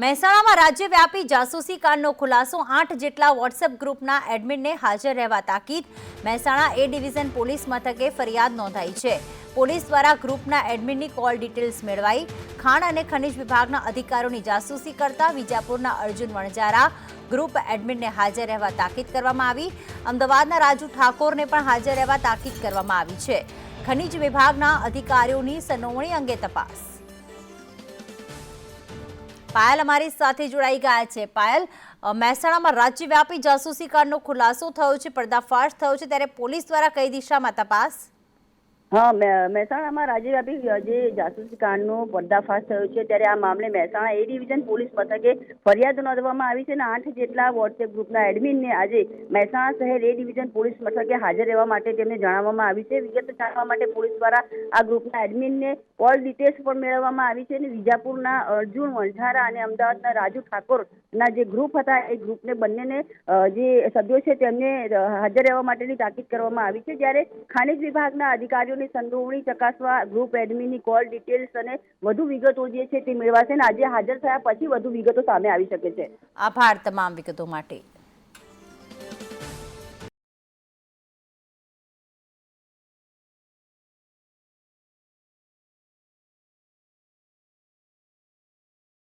મહેસાણામાં રાજ્યવ્યાપી જાસૂસી કાંડનો ખુલાસો, આઠ જેટલા વોટ્સએપ ગ્રુપના એડમિનને હાજર રહેવા તાકીદ. મહેસાણા એ ડિવિઝન પોલીસ મથકે ફરિયાદ નોંધાઈ છે. પોલીસ દ્વારા ગ્રુપના એડમિનની કોલ ડિટેલ્સ મેળવાઈ. ખાણ અને ખનિજ વિભાગના અધિકારીઓની જાસૂસી કરતા વિજાપુરના અર્જુન વણજારા ગ્રુપ એડમિનને હાજર રહેવા તાકીદ કરવામાં આવી. અમદાવાદના રાજુ ઠાકોરને પણ હાજર રહેવા તાકીદ કરવામાં આવી છે. ખનિજ વિભાગના અધિકારીઓની સંડોવણી અંગે તપાસ. પાયલ અમારી સાથે જોડાઈ ગયા છે. પાયલ મહેસાણામાં રાજ્યવ્યાપી જાસૂસી કાંડનો ખુલાસો થયો છે, પર્દાફાશ થયો છે, ત્યારે પોલીસ દ્વારા કઈ દિશામાં તપાસ? હા મહેસાણામાં રાજ્યવ્યાપી જે જાસૂસી કાંડનો પર્દાફાશ થયો છે. ત્યારે આ મામલે મહેસાણા એ ડિવિઝન પોલીસ મથકે ફરિયાદ નોંધવામાં આવી છે અને આઠ જેટલા વોટ્સએપ ગ્રુપના એડમિનને આજે મહેસાણા શહેર એ ડિવિઝન પોલીસ મથકે હાજર રહેવા માટે તેમને જણાવવામાં આવી છે. વિગત જાણવા માટે પોલીસ દ્વારા આ ગ્રુપના એડમિનને કોલ ડિટેલ્સ પણ મેળવવામાં આવી છે અને વિજાપુરના અર્જુન વણઝારા અને અમદાવાદના રાજુ ઠાકોરના જે ગ્રુપ હતા, એ ગ્રુપને બંનેને જે સભ્યો છે તેમને હાજર રહેવા માટેની તાકીદ કરવામાં આવી છે. જ્યારે ખનિજ વિભાગના અધિકારીઓની સંડોવણી ચકાસવા ગ્રુપ એડમિનની કોલ ડિટેલ્સ અને વધુ વિગતો જે છે તે મેળવાશે અને આજે હાજર થયા પછી વધુ વિગતો સામે આવી શકે છે. આભાર તમામ વિગતો માટે.